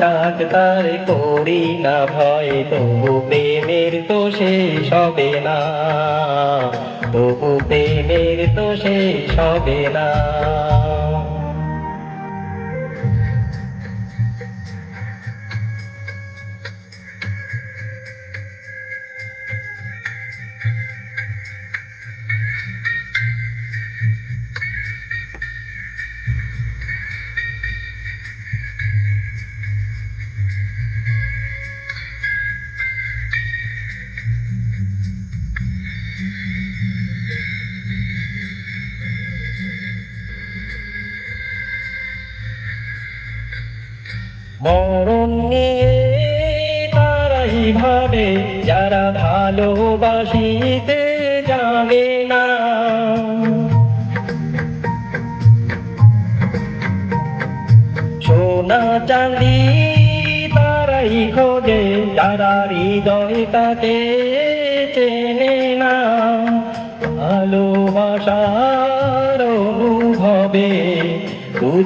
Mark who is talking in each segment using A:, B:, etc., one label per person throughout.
A: যাক করি না ভয়, তবু প্রেমের তো শেষ হবে না। তবু প্রেমের তো শেষ হবে না। মরণ নিয়ে তারাই ভাবে, যারা ভালোবাসিতে জানে না। সোনা চাঁদি তারাই খোঁজে, যারা হৃদয়টাকে চেনে না। ভালোবাসার অনুভবে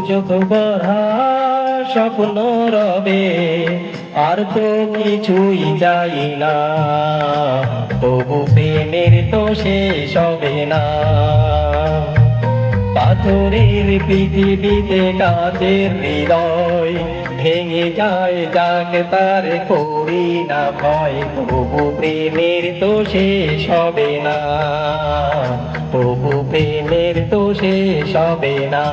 A: চোখ ভরা স্বপ্ন রবে, আর তো কিছুই চাই না। তবু প্রেমের তো শেষ হবে না। পাথরের পৃথিবীতে কাচের হৃদয় ভেঙে যায় যাক তার করি না ভয় তবু প্রেমের তো শেষ হবে না। তবু প্রেমের তো শেষ হবে না।